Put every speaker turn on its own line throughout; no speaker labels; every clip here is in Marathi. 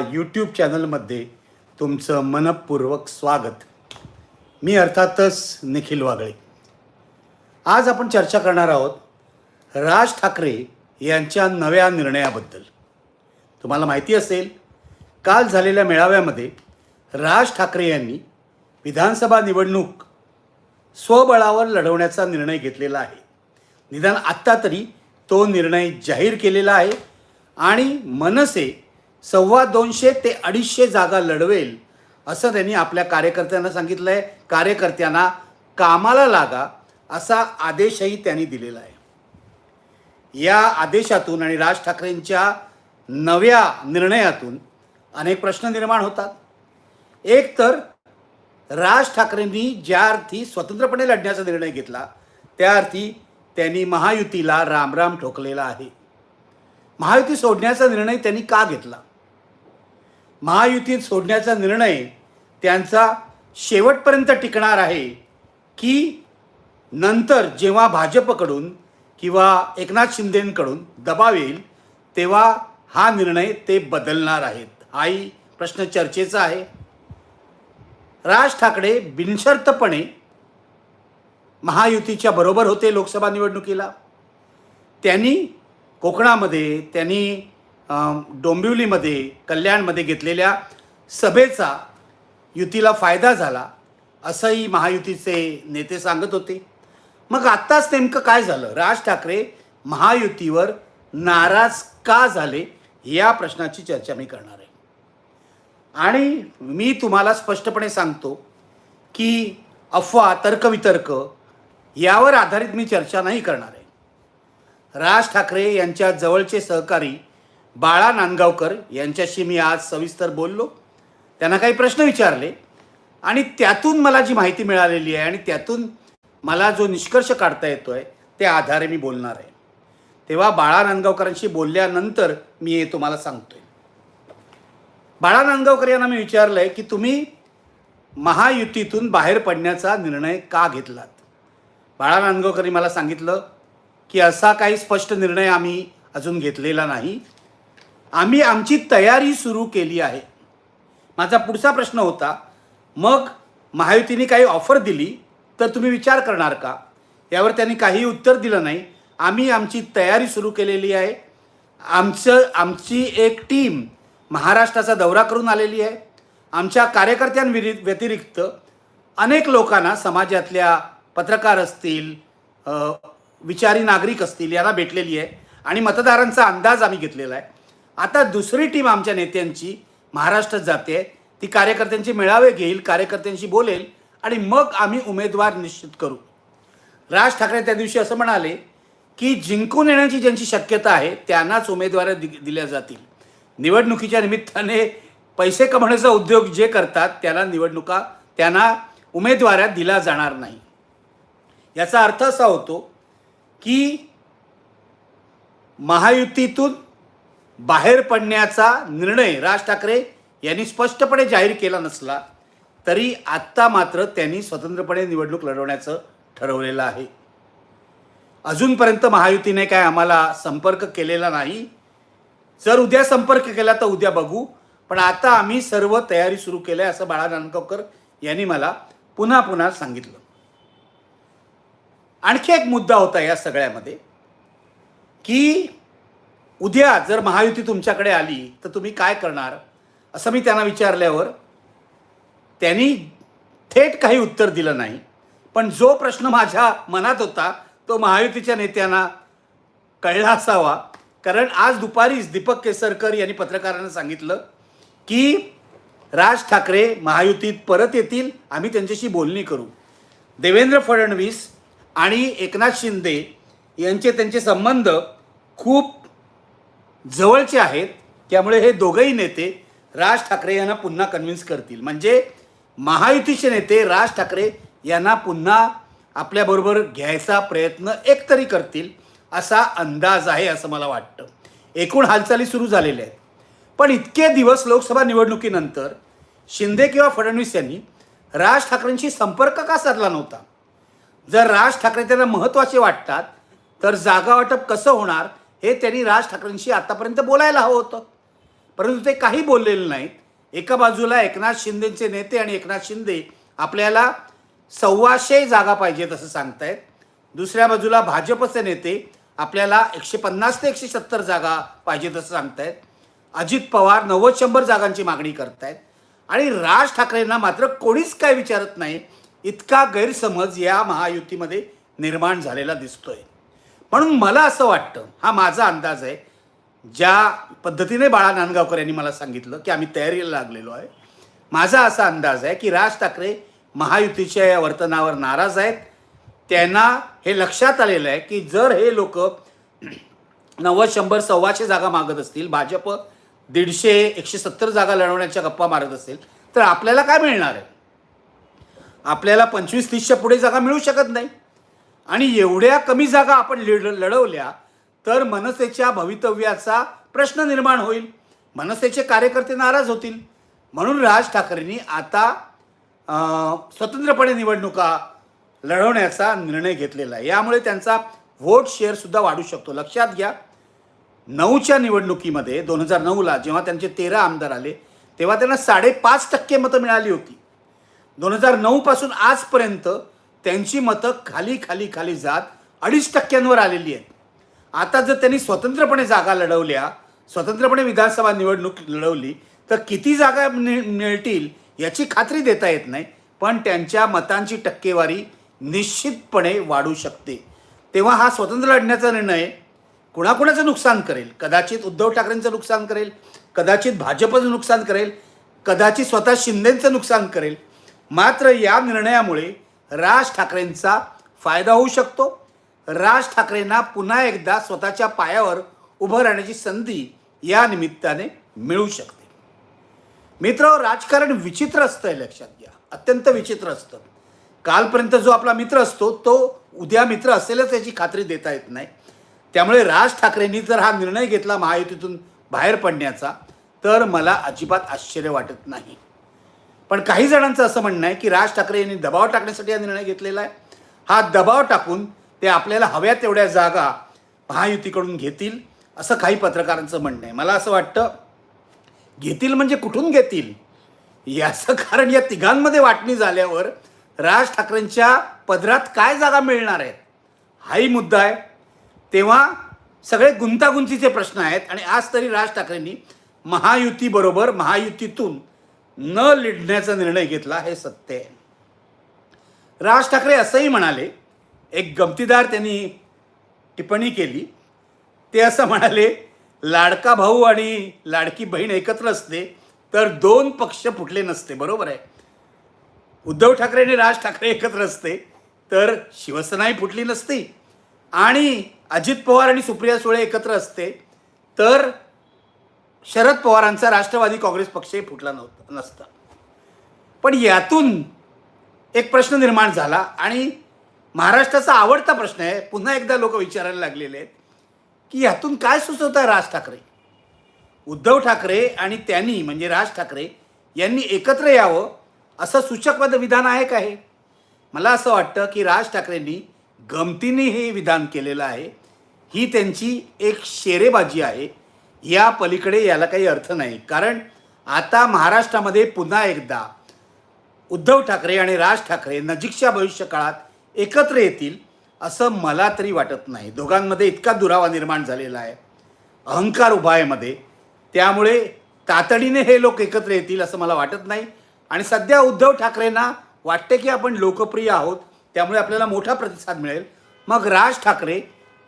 यूट्यूब चॅनलमध्ये तुमचं मनपूर्वक स्वागत. मी अर्थातच निखिल वागळे. आज आपण चर्चा करणार आहोत राज ठाकरे यांच्या नव्या निर्णयाबद्दल. तुम्हाला माहिती असेल काल झालेल्या मेळाव्यामध्ये राज ठाकरे यांनी विधानसभा निवडणूक स्वबळावर लढवण्याचा निर्णय घेतलेला आहे. निदान आत्ता तरी तो निर्णय जाहीर केलेला आहे आणि मनसे सव्वा दोनशे ते अडीचशे जागा लढवेल असं त्यांनी आपल्या कार्यकर्त्यांना सांगितलं आहे कार्यकर्त्यांना कामाला लागा असा आदेशही त्यांनी दिलेला आहे. या आदेशातून आणि राज ठाकरेंच्या नव्या निर्णयातून अनेक प्रश्न निर्माण होतात. एक तर राज ठाकरेंनी ज्या अर्थी स्वतंत्रपणे लढण्याचा निर्णय घेतला त्या अर्थी त्यांनी महायुतीला रामराम ठोकलेला आहे. महायुती सोडण्याचा निर्णय त्यांनी का घेतला? महायुतीत सोडण्याचा निर्णय त्यांचा शेवटपर्यंत टिकणार आहे की नंतर जेव्हा भाजपकडून किंवा एकनाथ शिंदेंकडून दबाव येईल तेव्हा हा निर्णय ते बदलणार आहेत. हाही प्रश्न चर्चेचा आहे. राज ठाकरे बिनशर्तपणे महायुतीच्या बरोबर होते लोकसभा निवडणुकीला. त्यांनी कोकणामध्ये त्यांनी डोंबिवलीमध्ये कल्याणमध्ये घेतलेल्या सभेचा युतीला फायदा झाला असंही महायुतीचे नेते सांगत होते. मग आत्ताच नेमकं काय झालं? राज ठाकरे महायुतीवर नाराज का झाले? या प्रश्नाची चर्चा मी करणार आहे. आणि मी तुम्हाला स्पष्टपणे सांगतो की अफवा तर्कवितर्क यावर आधारित मी चर्चा नाही करणार आहे. राज ठाकरे यांच्या जवळचे सहकारी बाळा नांदगावकर यांच्याशी मी आज सविस्तर बोललो. त्यांना काही प्रश्न विचारले आणि त्यातून मला जी माहिती मिळालेली आहे आणि त्यातून मला जो निष्कर्ष काढता येतो आहे त्या आधारे मी बोलणार आहे. तेव्हा बाळा नांदगावकरांशी बोलल्यानंतर मी हे तुम्हाला सांगतोय. बाळा नांदगावकर यांना मी विचारलं आहे की तुम्ही महायुतीतून बाहेर पडण्याचा निर्णय का घेतलात? बाळा नांदगावकरांनी मला सांगितलं की असा काही स्पष्ट निर्णय आम्ही अजून घेतलेला नाही. आम्ही आमची तयारी सुरू केली आहे. माझा पुढचा प्रश्न होता मग महायुतीने काही ऑफर दिली तर तुम्ही विचार करणार का? यावर त्यांनी काही उत्तर दिलं नाही. आम्ही आमची तयारी सुरू केलेली आहे. आमचं आमची एक टीम महाराष्ट्राचा दौरा करून आलेली आहे. आमच्या कार्यकर्त्यांविरि व्यतिरिक्त अनेक लोकांना समाजातल्या पत्रकार असतील विचारी नागरिक असतील यांना भेटलेली आहे. आणि मतदारांचा अंदाज आम्ही घेतलेला आहे. आता दुसरी टीम आमच्या नेत्यांची महाराष्ट्रात जाते. ती कार्यकर्त्यांची मेळावे घेईल कार्यकर्त्यांशी बोलेल आणि मग आम्ही उमेदवार निश्चित करू. राज ठाकरे त्या दिवशी असं म्हणाले की जिंकून येण्याची ज्यांची शक्यता आहे त्यांनाच उमेदवार दि दिल्या जातील. निवडणुकीच्या निमित्ताने पैसे कमवण्याचा उद्योग जे करतात त्याला निवडणुका त्यांना उमेदवाऱ्या दिला जाणार नाही. याचा अर्थ असा होतो की महायुतीतून बाहेर पडण्याचा निर्णय राज ठाकरे यांनी स्पष्टपणे जाहीर केला नसला तरी आत्ता मात्र त्यांनी स्वतंत्रपणे निवडणूक लढवण्याचं ठरवलेलं आहे. अजूनपर्यंत महायुतीने काय आम्हाला संपर्क केलेला नाही. जर उद्या संपर्क केला तर उद्या बघू पण आता आम्ही सर्व तयारी सुरू केली आहे असं बाळा नांदगावकर यांनी मला पुन्हा पुन्हा सांगितलं. आणखी एक मुद्दा होता या सगळ्यामध्ये की उद्या जर महायुती तुमच्याकडे आली तर तुम्ही काय करणार? असं मी त्यांना विचारल्यावर त्यांनी थेट काही उत्तर दिलं नाही. पण जो प्रश्न माझ्या मनात होता तो महायुतीच्या नेत्यांना कळला असावा. कारण आज दुपारीच दीपक केसरकर यांनी पत्रकारांना सांगितलं की राज ठाकरे महायुतीत परत येतील आम्ही त्यांच्याशी बोलणी करू. देवेंद्र फडणवीस आणि एकनाथ शिंदे यांचे त्यांचे संबंध खूप जवळचे आहेत त्यामुळे हे दोघंही नेते राज ठाकरे यांना पुन्हा कन्व्हिन्स करतील. म्हणजे महायुतीचे नेते राज ठाकरे यांना पुन्हा आपल्याबरोबर घ्यायचा प्रयत्न एकतरी करतील असा अंदाज आहे असं मला वाटतं. एकूण हालचाली सुरू झालेल्या आहेत. पण इतके दिवस लोकसभा निवडणुकीनंतर शिंदे किंवा फडणवीस यांनी राज ठाकरेंशी संपर्क का साधला नव्हता? जर राज ठाकरे त्यांना महत्त्वाचे वाटतात तर जागा वाटप कसं होणार? हे त्यांनी राज ठाकरेंशी आतापर्यंत बोलायला हवं होतं. परंतु ते काही बोललेले नाहीत. एका बाजूला एकनाथ शिंदेचे नेते आणि एकनाथ शिंदे आपल्याला सव्वाशे जागा पाहिजेत असं सांगतायत. दुसऱ्या बाजूला भाजपचे नेते आपल्याला एकशे पन्नास ते एकशे सत्तर जागा पाहिजेत असं सांगतायत. अजित पवार नव्वद शंभर जागांची मागणी करतायत. आणि राज ठाकरेंना मात्र कोणीच काय विचारत नाही. इतका गैरसमज या महायुतीमध्ये निर्माण झालेला दिसतोय. म्हणून मला असं वाटतं हा माझा अंदाज आहे ज्या पद्धतीने बाळा नांदगावकर यांनी मला सांगितलं की आम्ही तयारीला लागलेलो आहे माझा असा अंदाज आहे की राज ठाकरे महायुतीच्या या वर्तनावर नाराज आहेत. त्यांना हे लक्षात आलेलं आहे की जर हे लोक नव्वद शंभर सव्वाशे जागा मागत असतील भाजप दीडशे एकशे सत्तर जागा लढवण्याच्या गप्पा मारत असेल तर आपल्याला काय मिळणार आहे? आपल्याला पंचवीस तीसच्या पुढे जागा मिळू शकत नाही. आणि एवढ्या कमी जागा आपण लढ लढवल्या तर मनसेच्या भवितव्याचा प्रश्न निर्माण होईल. मनसेचे कार्यकर्ते नाराज होतील. म्हणून राज ठाकरेंनी आता स्वतंत्रपणे निवडणुका लढवण्याचा निर्णय घेतलेला आहे. यामुळे त्यांचा व्होट शेअरसुद्धा वाढू शकतो. लक्षात घ्या नऊच्या निवडणुकीमध्ये दोन हजार नऊला जेव्हा त्यांचे तेरा आमदार आले तेव्हा त्यांना साडेपाच टक्के मतं मिळाली होती. दोन हजार नऊपासून आजपर्यंत त्यांची मतं खाली खाली खाली जात अडीच टक्क्यांवर आलेली आहेत. आता जर त्यांनी स्वतंत्रपणे जागा लढवल्या स्वतंत्रपणे विधानसभा निवडणूक लढवली तर किती जागा मिळतील याची खात्री देता येत नाही पण त्यांच्या मतांची टक्केवारी निश्चितपणे वाढू शकते. तेव्हा हा स्वतंत्र लढण्याचा निर्णय कुणाकुणाचं नुकसान करेल? कदाचित उद्धव ठाकरेंचं नुकसान करेल कदाचित भाजपचं नुकसान करेल कदाचित स्वतः शिंदेचं नुकसान करेल. मात्र या निर्णयामुळे राज ठाकरेंचा फायदा होऊ शकतो. राज ठाकरेंना पुन्हा एकदा स्वतःच्या पायावर उभं राहण्याची संधी या निमित्ताने मिळू शकते. मित्र राजकारण विचित्र असतं हे लक्षात घ्या. अत्यंत विचित्र असतं. कालपर्यंत जो आपला मित्र असतो तो उद्या मित्र असेलच याची खात्री देता येत नाही. त्यामुळे राज ठाकरेंनी जर हा निर्णय घेतला महायुतीतून बाहेर पडण्याचा तर मला अजिबात आश्चर्य वाटत नाही. पण काही जणांचं असं म्हणणं आहे की राज ठाकरे यांनी दबाव टाकण्यासाठी हा निर्णय घेतलेला आहे. हा दबाव टाकून ते आपल्याला हव्या तेवढ्या जागा महायुतीकडून घेतील असं काही पत्रकारांचं म्हणणं आहे. मला असं वाटतं घेतील म्हणजे कुठून घेतील? याचं कारण या तिघांमध्ये वाटणी झाल्यावर राज ठाकरेंच्या पदरात काय जागा मिळणार आहेत? हाही मुद्दा आहे. तेव्हा सगळे गुंतागुंतीचे प्रश्न आहेत आणि आज तरी राज ठाकरेंनी महायुतीबरोबर महायुतीतून न लिडण्याचा निर्णय घेतला हे सत्य आहे. राज ठाकरे असंही म्हणाले एक गमतीदार त्यांनी टिप्पणी केली. ते असं म्हणाले लाडका भाऊ आणि लाडकी बहीण एकत्र असते तर दोन पक्ष फुटले नसते बरोबर आहे. उद्धव ठाकरे आणि राज ठाकरे एकत्र असते तर शिवसेनाही फुटली नसती. आणि अजित पवार आणि सुप्रिया सुळे एकत्र असते तर शरद पवारांचा राष्ट्रवादी काँग्रेस पक्षही फुटला नव्हता नसता. पण यातून एक प्रश्न निर्माण झाला आणि महाराष्ट्राचा आवडता प्रश्न आहे पुन्हा एकदा लोक विचारायला लागलेले आहेत की यातून काय सुचवत आहे राज ठाकरे? उद्धव ठाकरे आणि त्यांनी म्हणजे राज ठाकरे यांनी एकत्र यावं असं सूचकवाद विधान आहे का हे? मला असं वाटतं की राज ठाकरेंनी गमतीने हे विधान केलेलं आहे. ही त्यांची एक शेरेबाजी आहे. या पलीकडे याला काही अर्थ नाही. कारण आता महाराष्ट्रामध्ये पुन्हा एकदा उद्धव ठाकरे आणि राज ठाकरे नजीकच्या भविष्य काळात एकत्र येतील असं मला तरी वाटत नाही. दोघांमध्ये इतका दुरावा निर्माण झालेला आहे. अहंकार उभा आहे मध्ये. त्यामुळे तातडीने हे लोक एकत्र येतील असं मला वाटत नाही. आणि सध्या उद्धव ठाकरेंना वाटते की आपण लोकप्रिय आहोत त्यामुळे आपल्याला मोठा प्रतिसाद मिळेल. मग राज ठाकरे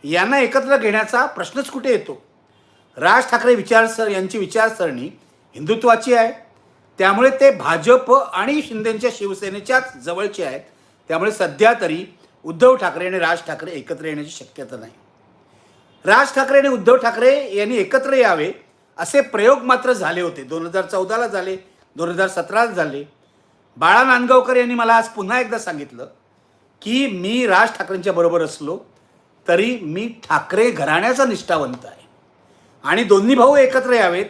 यांना एकत्र घेण्याचा प्रश्नच कुठे येतो? राज ठाकरे विचारसर यांची विचारसरणी हिंदुत्वाची आहे. त्यामुळे ते भाजप आणि शिंदेच्या शिवसेनेच्याच जवळचे आहेत. त्यामुळे सध्या तरी उद्धव ठाकरे आणि राज ठाकरे एकत्र येण्याची शक्यता नाही. राज ठाकरे आणि उद्धव ठाकरे यांनी एकत्र यावे असे प्रयोग मात्र झाले होते. दोन हजार चौदाला झाले दोन हजार सतराला झाले. बाळा नांदगावकर यांनी मला आज पुन्हा एकदा सांगितलं की मी राज ठाकरेंच्या बरोबर असलो तरी मी ठाकरे घराण्याचा निष्ठावंत आहे. आणि दोन्ही भाऊ एकत्र यावेत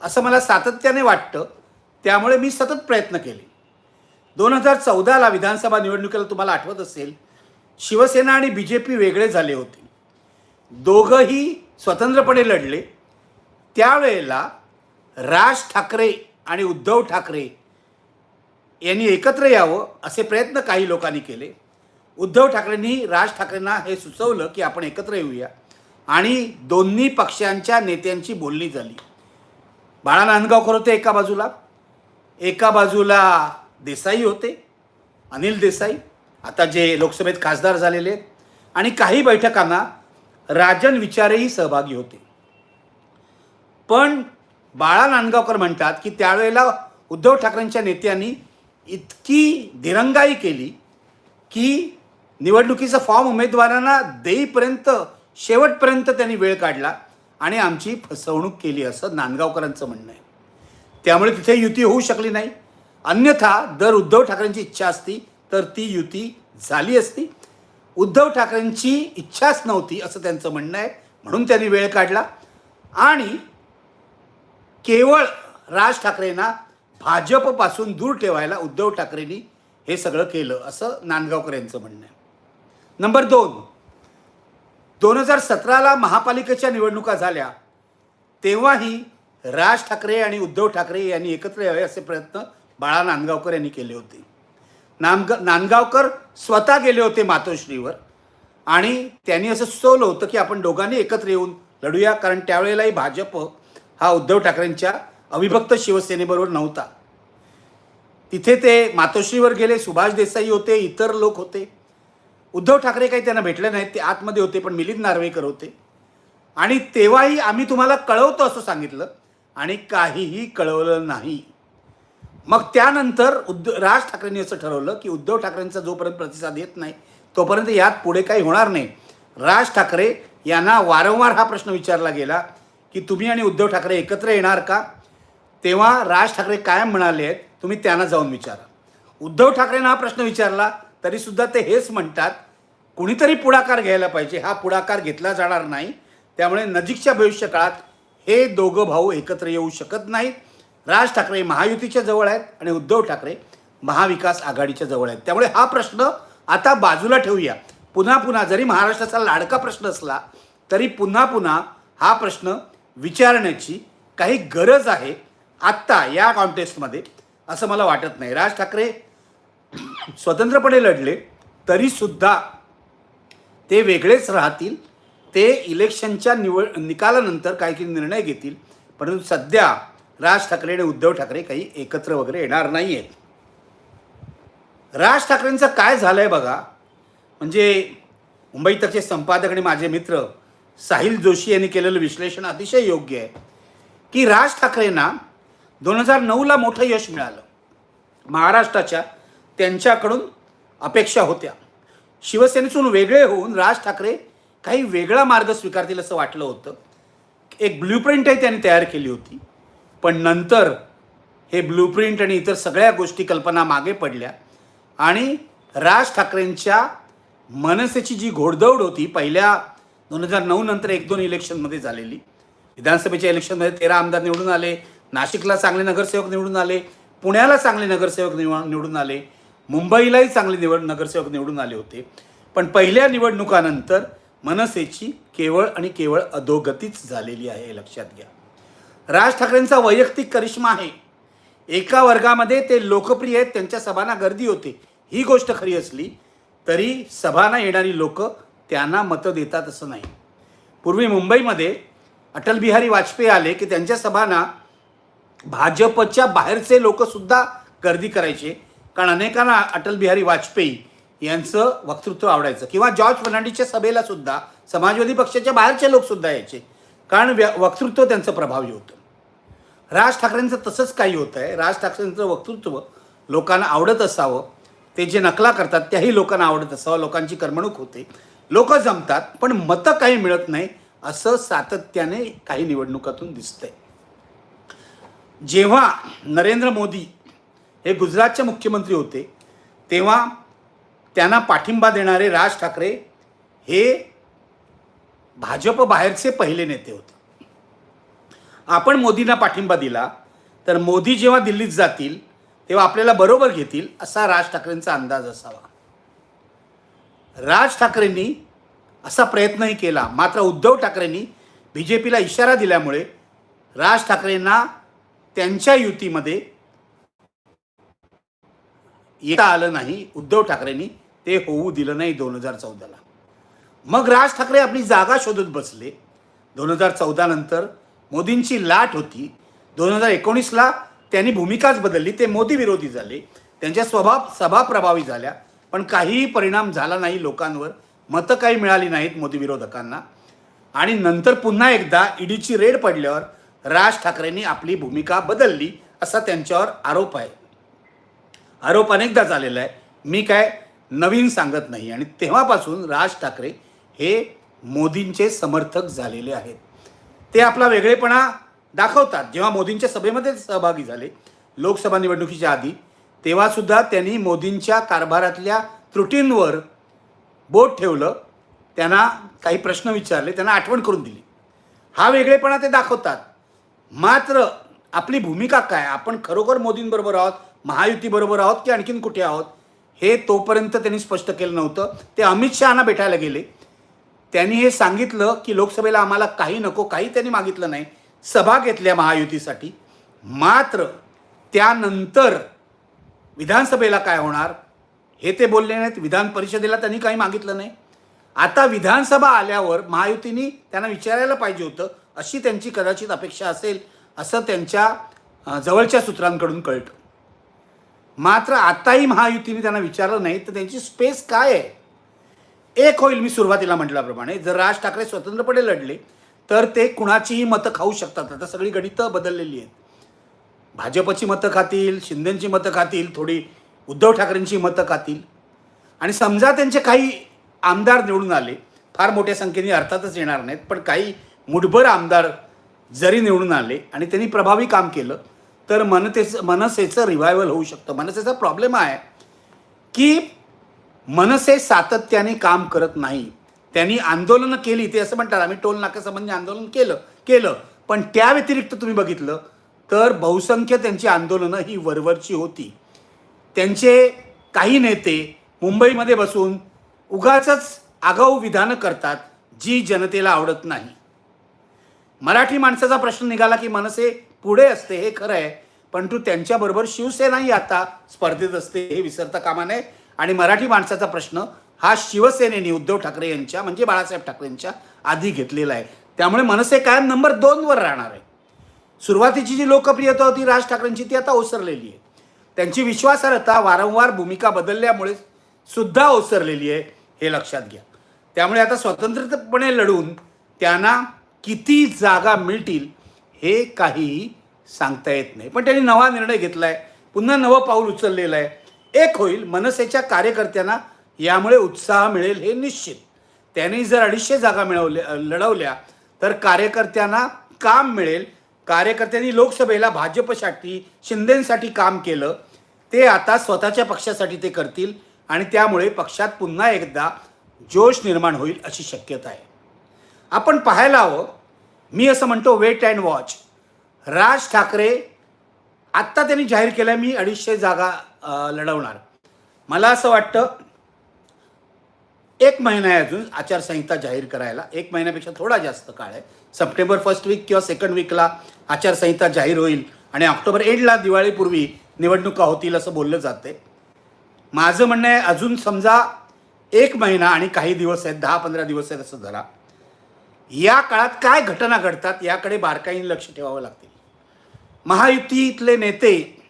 असं मला सातत्याने वाटतं. त्यामुळे मी सतत प्रयत्न केले. दोन हजार चौदाला विधानसभा निवडणुकीला तुम्हाला आठवत असेल शिवसेना आणि बी जे पी वेगळे झाले होते. दोघंही स्वतंत्रपणे लढले. त्यावेळेला राज ठाकरे आणि उद्धव ठाकरे यांनी एकत्र यावं असे प्रयत्न काही लोकांनी केले. उद्धव ठाकरेंनी राज ठाकरेंना हे सुचवलं की आपण एकत्र येऊया. आणि दोन्ही पक्षांच्या नेत्यांची बोलणी झाली. बाळा नांदगावकर होते एका बाजूला. एका बाजूला देसाई होते अनिल देसाई. आता जे लोकसभेत खासदार झालेले आहेत. आणि काही बैठकांना राजन विचारेही सहभागी होते. पण बाळा नांदगावकर म्हणतात की त्यावेळेला उद्धव ठाकरेंच्या नेत्यांनी इतकी दिरंगाई केली की निवडणुकीचा फॉर्म उमेदवारांना देईपर्यंत शेवटपर्यंत त्यांनी वेळ काढला आणि आमची फसवणूक केली असं नांदगावकरांचं म्हणणं आहे. त्यामुळे तिथे युती होऊ शकली नाही. अन्यथा जर उद्धव ठाकरेंची इच्छा असती तर ती युती झाली असती. उद्धव ठाकरेंची इच्छाच नव्हती असं त्यांचं म्हणणं आहे. म्हणून त्यांनी वेळ काढला. आणि केवळ राज ठाकरेंना भाजपपासून दूर ठेवायला उद्धव ठाकरेंनी हे सगळं केलं असं नांदगावकर यांचं म्हणणं आहे. नंबर दोन दोन हजार सतराला महापालिकेच्या निवडणुका झाल्या. तेव्हाही राज ठाकरे आणि उद्धव ठाकरे यांनी एकत्र यावे असे प्रयत्न बाळा नांदगावकर यांनी केले होते. नामग नांदगावकर स्वतः गेले होते मातोश्रीवर आणि त्यांनी असं सुचवलं होतं की आपण दोघांनी एकत्र येऊन लढूया कारण त्यावेळेलाही भाजप हा उद्धव ठाकरेंच्या अविभक्त शिवसेनेबरोबर नव्हता. तिथे ते मातोश्रीवर गेले सुभाष देसाई होते इतर लोक होते. उद्धव ठाकरे काही त्यांना भेटले नाहीत ते आतमध्ये होते पण मिलिंद नार्वेकर होते. आणि तेव्हाही आम्ही तुम्हाला कळवतो असं सांगितलं आणि काहीही कळवलं नाही. मग त्यानंतर उद्ध राज ठाकरेंनी असं ठरवलं की उद्धव ठाकरेंचा जोपर्यंत प्रतिसाद येत नाही तोपर्यंत यात पुढे काही होणार नाही. राज ठाकरे यांना वारंवार हा प्रश्न विचारला गेला की तुम्ही आणि उद्धव ठाकरे एकत्र येणार का? तेव्हा राज ठाकरे कायम म्हणाले आहेत तुम्ही त्यांना जाऊन विचारा. उद्धव ठाकरेंना हा प्रश्न विचारला तरीसुद्धा ते हेच म्हणतात कुणीतरी पुढाकार घ्यायला पाहिजे. हा पुढाकार घेतला जाणार नाही. त्यामुळे नजीकच्या भविष्यकाळात हे दोघं भाऊ एकत्र येऊ शकत नाहीत. राज ठाकरे महायुतीच्या जवळ आहेत आणि उद्धव ठाकरे महाविकास आघाडीच्या जवळ आहेत. त्यामुळे हा प्रश्न आता बाजूला ठेवूया. पुन्हा पुन्हा जरी महाराष्ट्राचा लाडका प्रश्न असला तरी पुन्हा पुन्हा हा प्रश्न विचारण्याची काही गरज आहे आत्ता या कॉन्टेस्टमध्ये असं मला वाटत नाही. राज ठाकरे स्वतंत्रपणे लढले तरीसुद्धा ते वेगळेच राहतील ते इलेक्शनच्या निवड निकालानंतर काही काही निर्णय घेतील. परंतु सध्या राज ठाकरे आणि उद्धव ठाकरे काही एकत्र वगैरे येणार नाही आहेत राज ठाकरेंचं काय झालं आहे बघा म्हणजे मुंबईतचे संपादक आणि माझे मित्र साहिल जोशी यांनी केलेलं विश्लेषण अतिशय योग्य आहे की राज ठाकरेंना दोन हजार नऊला मोठं यश मिळालं. महाराष्ट्राच्या त्यांच्याकडून अपेक्षा होत्या. शिवसेनेतून वेगळे होऊन राज ठाकरे काही वेगळा मार्ग स्वीकारतील असं वाटलं होतं. एक ब्ल्यूप्रिंटही त्यांनी तयार केली होती. पण नंतर हे ब्लूप्रिंट आणि इतर सगळ्या गोष्टी कल्पना मागे पडल्या आणि राज ठाकरेंच्या मनसेची जी घोडदौड होती पहिल्या दोन हजार नऊ नंतर एक दोन इलेक्शनमध्ये झालेली. विधानसभेच्या इलेक्शनमध्ये तेरा आमदार निवडून आले नाशिकला चांगले नगरसेवक निवडून आले पुण्याला चांगले नगरसेवक निव निवडून आले. मुंबईलाही चांगले निवड नगरसेवक निवडून आले होते. पण पहिल्या निवडणुकानंतर मनसेची केवळ आणि केवळ अधोगतीच झालेली आहे हे लक्षात घ्या. राज ठाकरेंचा वैयक्तिक करिश्मा आहे. एका वर्गामध्ये ते लोकप्रिय आहेत त्यांच्या सभांना गर्दी होते. ही गोष्ट खरी असली तरी सभांना येणारी लोक त्यांना मतं देतात असं नाही. पूर्वी मुंबईमध्ये अटल बिहारी वाजपेयी आले की त्यांच्या सभांना भाजपच्या बाहेरचे लोकसुद्धा गर्दी करायचे. कारण अनेकांना अटल बिहारी वाजपेयी यांचं वक्तृत्व आवडायचं. किंवा जॉर्ज फर्नांडिसच्या सभेला सुद्धा समाजवादी पक्षाच्या बाहेरचे लोकसुद्धा यायचे. कारण व्य वक्तृत्व त्यांचं प्रभावी होतं. राज ठाकरेंचं तसंच काही होतं आहे राज ठाकरेंचं वक्तृत्व लोकांना आवडत असावं. ते जे नकला करतात त्याही लोकांना आवडत असावं. लोकांची करमणूक होते. लोक जमतात पण मतं काही मिळत नाही असं सातत्याने काही निवडणुकातून दिसतंय. जेव्हा नरेंद्र मोदी हे गुजरातचे मुख्यमंत्री होते तेव्हा त्यांना पाठिंबा देणारे राज ठाकरे हे भाजप बाहेरचे पहिले नेते होते. आपण मोदींना पाठिंबा दिला तर मोदी जेव्हा दिल्लीत जातील तेव्हा आपल्याला बरोबर घेतील असा राज ठाकरेंचा अंदाज असावा. राज ठाकरेंनी असा प्रयत्नही केला मात्र उद्धव ठाकरेंनी बी जे पीला इशारा दिल्यामुळे राज ठाकरेंना त्यांच्या युतीमध्ये येता आलं नाही उद्धव ठाकरेंनी ते होऊ दिलं नाही दोन हजार चौदाला. मग राज ठाकरे आपली जागा शोधत बसले. दोन हजार चौदा नंतर मोदींची लाट होती. दोन हजार एकोणीसला त्यांनी भूमिकाच बदलली. ते मोदी विरोधी झाले. त्यांच्या स्वभाव सभा प्रभावी झाल्या. पण काहीही परिणाम झाला नाही लोकांवर. मतं काही मिळाली नाहीत मोदी विरोधकांना. आणि नंतर पुन्हा एकदा ईडीची रेड पडल्यावर राज ठाकरेंनी आपली भूमिका बदलली असा त्यांच्यावर आरोप आहे. आरोप अनेकदा झालेला आहे. मी काय नवीन सांगत नाही आणि तेव्हापासून राज ठाकरे हे मोदींचे समर्थक झालेले आहेत. ते आपला वेगळेपणा दाखवतात. जेव्हा मोदींच्या सभेमध्ये सहभागी झाले लोकसभा निवडणुकीच्या आधी तेव्हासुद्धा त्यांनी मोदींच्या कारभारातल्या त्रुटींवर बोट ठेवलं. त्यांना काही प्रश्न विचारले त्यांना आठवण करून दिली. हा वेगळेपणा ते दाखवतात. मात्र आपली भूमिका काय? आपण खरोखर मोदींबरोबर आहोत महायुतीबरोबर आहोत की आणखीन कुठे आहोत? हे तोपर्यंत त्यांनी स्पष्ट केलं नव्हतं. ते अमित शहाना भेटायला गेले. त्यांनी हे सांगितलं की लोकसभेला आम्हाला काही नको काही त्यांनी मागितलं नाही. सभा घेतल्या महायुतीसाठी. मात्र त्यानंतर विधानसभेला काय होणार? हे ते बोलले नाहीत. विधान परिषदेला त्यांनी काही मागितलं नाही. आता विधानसभा आल्यावर महायुतीने त्यांना विचारायला पाहिजे होतं अशी त्यांची कदाचित अपेक्षा असेल. असं त्यांच्या जवळच्या सूत्रांकडून कळतं. मात्र आताही महायुतीने त्यांना विचारलं नाही तर त्यांची स्पेस काय आहे? एक होईल मी सुरुवातीला म्हटल्याप्रमाणे जर राज ठाकरे स्वतंत्रपणे लढले तर ते कुणाचीही मतं खाऊ शकतात. आता सगळी गणितं बदललेली आहेत. भाजपची मतं खातील शिंदेची मतं खातील थोडी उद्धव ठाकरेंची मतं खातील. आणि समजा त्यांचे काही आमदार निवडून आले फार मोठ्या संख्येने अर्थातच येणार नाहीत पण काही मुठभर आमदार जरी निवडून आले आणि त्यांनी प्रभावी काम केलं तर मनतेचं मनसेचं रिव्हायवल होऊ शकतं. मनसेचा प्रॉब्लेम आहे की मनसे सातत्याने काम करत नाही. त्यांनी आंदोलनं केली ते असं म्हणतात आम्ही टोल नाक्यासंबंधी आंदोलन केलं केलं. पण त्या व्यतिरिक्त तुम्ही बघितलं तर बहुसंख्य त्यांची आंदोलनं ही वरवरची होती. त्यांचे काही नेते मुंबईमध्ये बसून उगाचच आगाऊ विधानं करतात जी जनतेला आवडत नाही. मराठी माणसाचा प्रश्न निघाला की मनसे पुढे असते हे खरं आहे परंतु त्यांच्याबरोबर शिवसेनाही आता स्पर्धेत असते हे विसरता कामा नये. आणि मराठी माणसाचा प्रश्न हा शिवसेनेने उद्धव ठाकरे यांच्या म्हणजे बाळासाहेब ठाकरेंच्या आधी घेतलेला आहे. त्यामुळे मनसे कायम नंबर दोनवर राहणार आहे. सुरुवातीची जी लोकप्रियता होती राज ठाकरेंची ती आता ओसरलेली आहे. त्यांची विश्वासार्हता वारंवार भूमिका बदलल्यामुळे सुद्धा ओसरलेली आहे हे लक्षात घ्या. त्यामुळे आता स्वतंत्रपणे लढून त्यांना किती जागा मिळतील हे काहीही सांगता येत नाही. पण त्यांनी नवा निर्णय घेतला आहे पुन्हा नवं पाऊल उचललेलं आहे. एक होईल मनसेच्या कार्यकर्त्यांना यामुळे उत्साह मिळेल हे निश्चित. त्यांनी जर अडीचशे जागा मिळवल्या लढवल्या तर कार्यकर्त्यांना काम मिळेल. कार्यकर्त्यांनी लोकसभेला भाजपसाठी शिंदेसाठी काम केलं. ते आता स्वतःच्या पक्षासाठी ते करतील आणि त्यामुळे पक्षात पुन्हा एकदा जोश निर्माण होईल अशी शक्यता आहे. आपण पाहायला हवं मी असं म्हणतो wait and watch Raj Thackeray आत्ता त्यांनी जाहीर केलं मी अडीचशे जागा लढवणार. मला असं वाटतं एक महिना आहे अजून आचारसंहिता जाहीर करायला. एक महिन्यापेक्षा थोडा जास्त काळ आहे. सप्टेंबर फर्स्ट वीक किंवा सेकंड वीकला आचारसंहिता जाहीर होईल आणि ऑक्टोबर एंडला दिवाळीपूर्वी निवडणुका होतील असं बोललं जाते माझं म्हणणं आहे अजून समजा एक महिना आणि काही दिवस आहेत दहा पंधरा दिवस आहेत असं धरा. या काळात काय घटना घडतात याकडे बारकाईने लक्ष ठेवावं लागतील. महायुतीतले नेते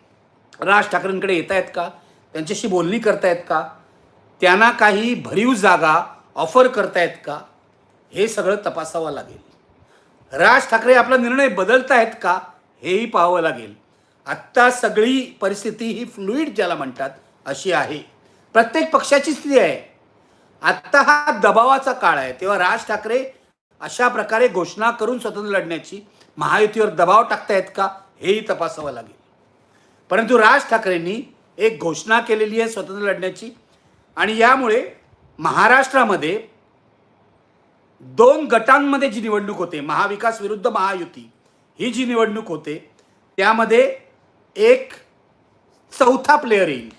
राज ठाकरेंकडे येत आहेत का? त्यांच्याशी बोलणी करतायत का? त्यांना काही भरीव जागा ऑफर करतायत का? हे सगळं तपासावं लागेल. राज ठाकरे आपला निर्णय बदलतायत का? हेही पाहावं लागेल. आत्ता सगळी परिस्थिती ही फ्लुईड ज्याला म्हणतात अशी आहे. प्रत्येक पक्षाची स्थिती आहे. आत्ता हा दबावाचा काळ आहे. तेव्हा राज ठाकरे अशा प्रकारे घोषणा करून स्वतंत्र लढण्याची महायुतीवर दबाव टाकतायत का हेही तपासावं लागेल. परंतु राज ठाकरेंनी एक घोषणा केलेली आहे स्वतंत्र लढण्याची आणि यामुळे महाराष्ट्रामध्ये दोन गटांमध्ये जी निवडणूक होते महाविकास विरुद्ध महायुती ही जी निवडणूक होते त्यामध्ये एक चौथा प्लेअर येईल.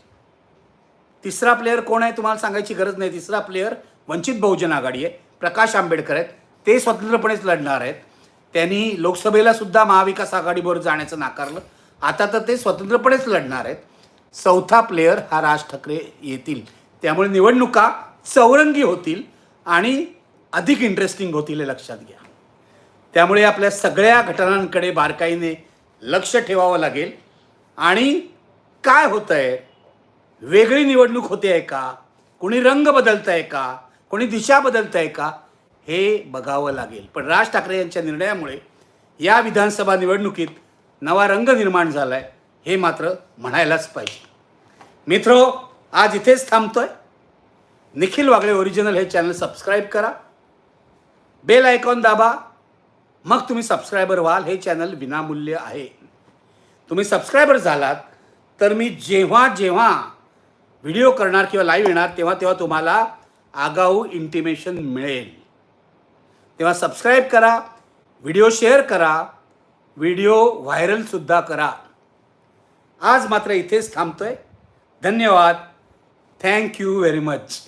तिसरा प्लेअर कोण आहे तुम्हाला सांगायची गरज नाही. तिसरा प्लेअर वंचित बहुजन आघाडी आहे. प्रकाश आंबेडकर आहेत. ते स्वतंत्रपणेच लढणार आहेत. त्यांनी लोकसभेला सुद्धा महाविकास आघाडीबरोबर जाण्याचं नाकारलं. आता तर ते स्वतंत्रपणेच लढणार आहेत. चौथा प्लेयर हा राज ठाकरे येतील. त्यामुळे निवडणुका चौरंगी होतील आणि अधिक इंटरेस्टिंग होतील हे लक्षात घ्या. त्यामुळे आपल्या सगळ्या घटनांकडे बारकाईने लक्ष ठेवावं लागेल. आणि काय होतं आहे वेगळी निवडणूक होते आहे का? कोणी रंग बदलत आहे का? कोणी दिशा बदलत आहे का? हे बघावं लागेल. पण राज ठाकरे यांच्या निर्णयामुळे या विधानसभा निवडणुकीत नवा रंग निर्माण झाला आहे हे मात्र म्हणायलाच पाहिजे. मित्रो आज इथेच थांबतोय. निखिल वागळे ओरिजिनल हे चॅनल सबस्क्राईब करा. बेल आयकॉन दाबा. मग तुम्ही सबस्क्रायबर व्हाल हे चॅनल विनामूल्य आहे. तुम्ही सबस्क्रायबर झालात तर मी जेव्हा जेव्हा व्हिडिओ करणार किंवा लाईव्ह येणार तेव्हा तेव्हा तुम्हाला आगाऊ इंटिमेशन मिळेल. तेव्हा सबस्क्राईब करा व्हिडिओ शेअर करा व्हिडिओ व्हायरलसुद्धा करा. आज मात्र इथेच थांबतो आहे धन्यवाद. Thank you very much